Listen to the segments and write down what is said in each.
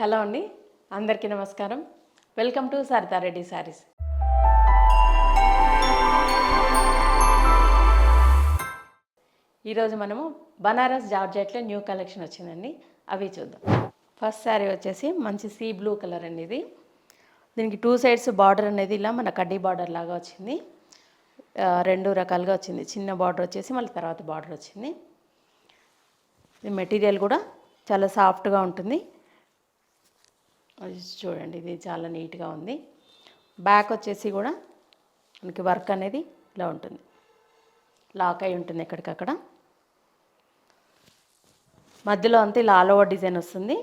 Hello అండి. అందరికీ నమస్కారం. వెల్కమ్ టు సరితారెడ్డి శారీస్ ఈరోజు మనము బనారస్ జార్జెట్లో న్యూ కలెక్షన్ వచ్చిందండి. అవి చూద్దాం. ఫస్ట్ శారీ వచ్చేసి మంచి సీ బ్లూ కలర్ అండి ఇది. దీనికి టూ సైడ్స్ బార్డర్ అనేది ఇలా మన కడ్డీ బార్డర్ లాగా వచ్చింది. రెండు రకాలుగా వచ్చింది. చిన్న బార్డర్ వచ్చేసి మళ్ళీ తర్వాత బార్డర్ వచ్చింది. మెటీరియల్ కూడా చాలా సాఫ్ట్గా ఉంటుంది. చూడండి ఇది చాలా నీట్గా ఉంది. బ్యాక్ వచ్చేసి కూడా మనకి వర్క్ అనేది ఇలా ఉంటుంది. లాక్ అయి ఉంటుంది ఎక్కడికక్కడ. మధ్యలో అంతా ఇలా ఆల్ ఓవర్ డిజైన్ వస్తుంది.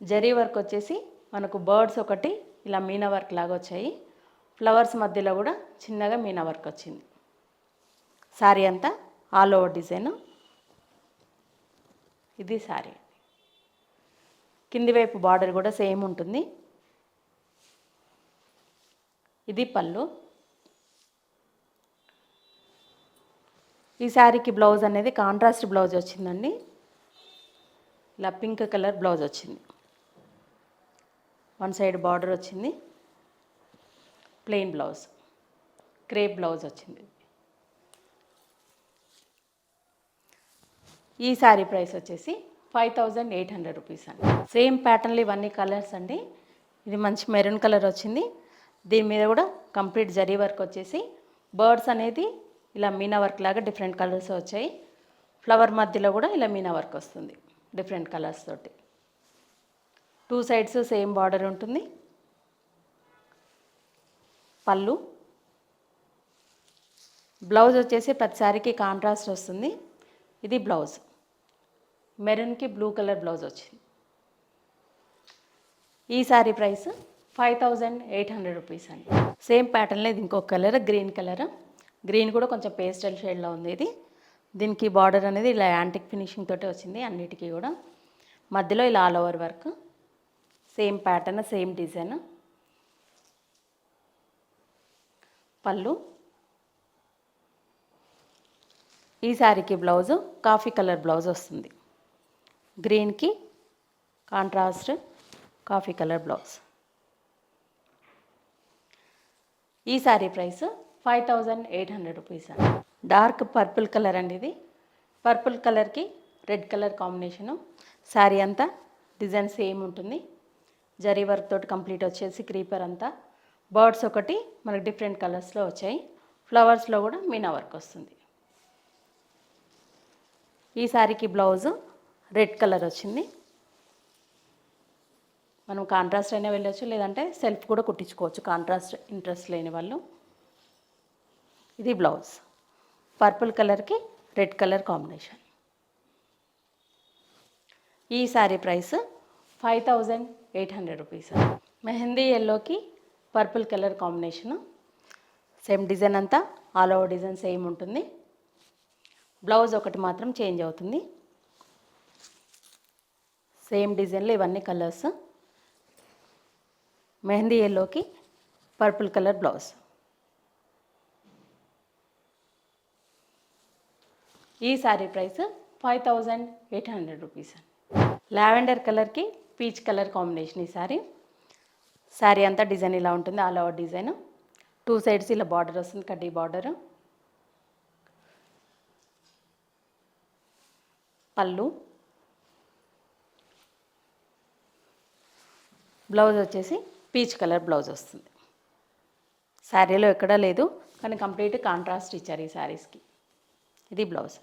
జరీ వర్క్ వచ్చేసి మనకు బర్డ్స్ ఒకటి ఇలా మీనా వర్క్ లాగా వచ్చాయి. ఫ్లవర్స్ మధ్యలో కూడా చిన్నగా మీనా వర్క్ వచ్చింది. శారీ అంతా ఆల్ ఓవర్ డిజైన్ ఇది శారీ కింది వైపు బార్డర్ కూడా సేమ్ ఉంటుంది. ఇది పళ్ళు. ఈ శారీకి బ్లౌజ్ అనేది కాంట్రాస్ట్ బ్లౌజ్ వచ్చిందండి. ఇలా పింక్ కలర్ బ్లౌజ్ వచ్చింది. వన్ సైడ్ బార్డర్ వచ్చింది. Plain blouse. క్రేప్ బ్లౌజ్ వచ్చింది. ఈ శారీ ప్రైస్ వచ్చేసి five thousand eight hundred rupees అండి. సేమ్ ప్యాటర్న్లు ఇవన్నీ కలర్స్ అండి. ఇది మంచి మెరూన్ కలర్ వచ్చింది. దీని మీద కూడా కంప్లీట్ జరీ వర్క్ వచ్చేసి బర్డ్స్ అనేది ఇలా మీనా వర్క్ లాగా డిఫరెంట్ కలర్స్ వచ్చాయి. ఫ్లవర్ మధ్యలో కూడా ఇలా మీనా వర్క్ వస్తుంది డిఫరెంట్ కలర్స్ తోటి. టూ సైడ్స్ సేమ్ బార్డర్ ఉంటుంది. పళ్ళు. బ్లౌజ్ వచ్చేసి ప్రతిసారికి కాంట్రాస్ట్ వస్తుంది. ఇది బ్లౌజ్. మెరూన్కి బ్లూ కలర్ బ్లౌజ్ వచ్చింది. ఈ sari price five thousand eight hundred rupees అండి. సేమ్ ప్యాటర్న్లో ఇది ఇంకొక కలర్ గ్రీన్ కలర్. గ్రీన్ కూడా కొంచెం పేస్టల్ షేడ్లో ఉంది ఇది. దీనికి బార్డర్ అనేది ఇలా యాంటిక్ ఫినిషింగ్ తోటి వచ్చింది అన్నిటికీ కూడా. మధ్యలో ఇలా all over work. Same pattern same design. పళ్ళు. ఈ శారీకి బ్లౌజు కాఫీ కలర్ బ్లౌజ్ వస్తుంది. గ్రీన్కి కాంట్రాస్ట్ కాఫీ కలర్ బ్లౌజ్. ఈ sari price five thousand eight hundred rupees అండి. డార్క్ పర్పుల్ కలర్ అండి ఇది. పర్పుల్ కలర్కి రెడ్ కలర్ కాంబినేషను. శారీ అంతా డిజైన్ సేమ్ ఉంటుంది. జరీ వర్క్ తోటి కంప్లీట్ వచ్చేసి క్రీపర్ అంతా. బర్డ్స్ ఒకటి మనకి డిఫరెంట్ కలర్స్లో వచ్చాయి. ఫ్లవర్స్లో కూడా మీనా వర్క్ వస్తుంది. ఈ శారీకి బ్లౌజు రెడ్ కలర్ వచ్చింది. మనం కాంట్రాస్ట్ అయినా వెళ్ళొచ్చు లేదంటే సెల్ఫ్ కూడా కుట్టించుకోవచ్చు కాంట్రాస్ట్ ఇంట్రెస్ట్ లేని వాళ్ళు. ఇది బ్లౌజ్ పర్పుల్ కలర్కి రెడ్ కలర్ కాంబినేషన్ ఈ sari price five thousand eight hundred rupees mehndi ఎల్లోకి purple colour combination same design అంతా ఆల్ ఓవర్ డిజైన్ సేమ్ ఉంటుంది. బ్లౌజ్ ఒకటి మాత్రం చేంజ్ అవుతుంది. సేమ్ డిజైన్లో ఇవన్నీ కలర్స్. మెహందీ ఎల్లోకి పర్పుల్ కలర్ బ్లౌజ్ ఈ sari price five thousand eight hundred rupees lavender కలర్కి పీచ్ కలర్ కాంబినేషన్ ఈ శారీ శారీ అంతా డిజైన్ ఇలా ఉంటుంది all over design two sides ఇలా బార్డర్ వస్తుంది కడ్డీ బార్డర్ పళ్ళు. బ్లౌజ్ వచ్చేసి పీచ్ కలర్ బ్లౌజ్ వస్తుంది. శారీలో ఎక్కడా లేదు కానీ కంప్లీట్ కాంట్రాస్ట్ ఇచ్చారు ఈ శారీస్కి ఇది బ్లౌజ్.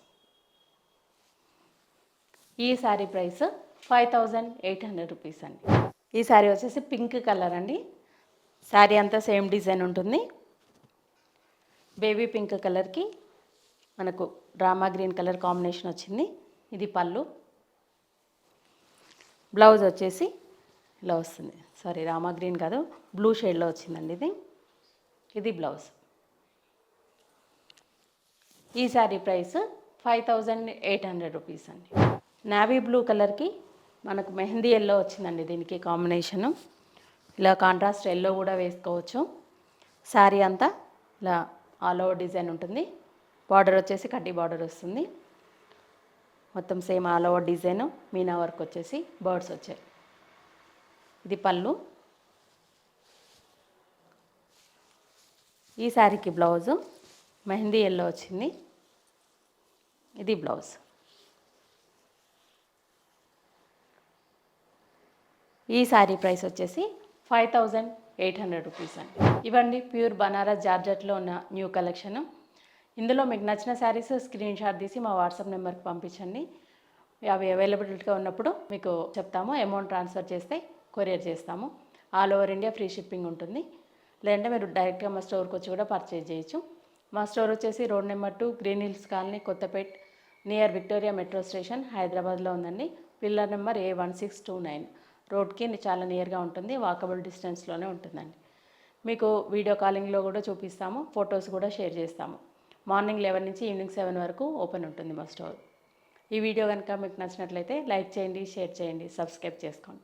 ఈ sari price five thousand eight hundred rupees అండి. ఈ శారీ వచ్చేసి పింక్ కలర్ అండి. శారీ అంతా సేమ్ డిజైన్ ఉంటుంది. బేబీ పింక్ కలర్కి మనకు డ్రామా గ్రీన్ కలర్ కాంబినేషన్ వచ్చింది. ఇది పళ్ళు. బ్లౌజ్ వచ్చేసి ఇలా వస్తుంది. సారీ రామా గ్రీన్ కాదు బ్లూ షేడ్లో వచ్చిందండి ఇది. ఇది బ్లౌజ్. ఈ sari price five thousand eight hundred rupees అండి. నావీ బ్లూ కలర్కి మనకు మెహందీ ఎల్లో వచ్చిందండి దీనికి కాంబినేషను ఇలా కాంట్రాస్ట్ ఎల్లో కూడా వేసుకోవచ్చు. శారీ అంతా ఇలా ఆల్ ఓవర్ డిజైన్ ఉంటుంది. బార్డర్ వచ్చేసి కడ్డీ బార్డర్ వస్తుంది. మొత్తం same all over design meena work వచ్చేసి బర్డ్స్ వచ్చాయి. ఇది పళ్ళు. ఈ శారీకి బ్లౌజు. మెహందీ ఎల్లో వచ్చింది. ఇది బ్లౌజ్. ఈ శారీ ప్రైస్ వచ్చేసి five thousand eight hundred rupees అండి. ఇవ్వండి ప్యూర్ బనారస్ జార్జెట్లో ఉన్న న్యూ కలెక్షన్. ఇందులో మీకు నచ్చిన శారీస్ స్క్రీన్ షాట్ తీసి మా వాట్సాప్ నెంబర్కి పంపించండి. అవి అవైలబిలిటీగా ఉన్నప్పుడు మీకు చెప్తాము అమౌంట్ ట్రాన్స్ఫర్ చేస్తే కొరియర్ చేస్తాము. All over India free shipping ఉంటుంది. లేదంటే మీరు డైరెక్ట్గా మా స్టోర్కి వచ్చి కూడా పర్చేజ్ చేయొచ్చు. మా స్టోర్ వచ్చేసి road number two green hills colony Kothapet near Victoria metro station హైదరాబాద్లో ఉందండి. Pillar number A one six two nine. రోడ్కి చాలా నియర్గా ఉంటుంది. వాకబుల్ డిస్టెన్స్లోనే ఉంటుందండి. మీకు వీడియో కాలింగ్లో కూడా చూపిస్తాము. ఫొటోస్ కూడా షేర్ చేస్తాము. మార్నింగ్ లెవెన్ నుంచి ఈవినింగ్ సెవెన్ వరకు ఓపెన్ ఉంటుంది మా స్టోర్. ఈ వీడియో కనుక మీకు నచ్చినట్లయితే లైక్ చేయండి షేర్ చేయండి సబ్స్క్రైబ్ చేసుకోండి.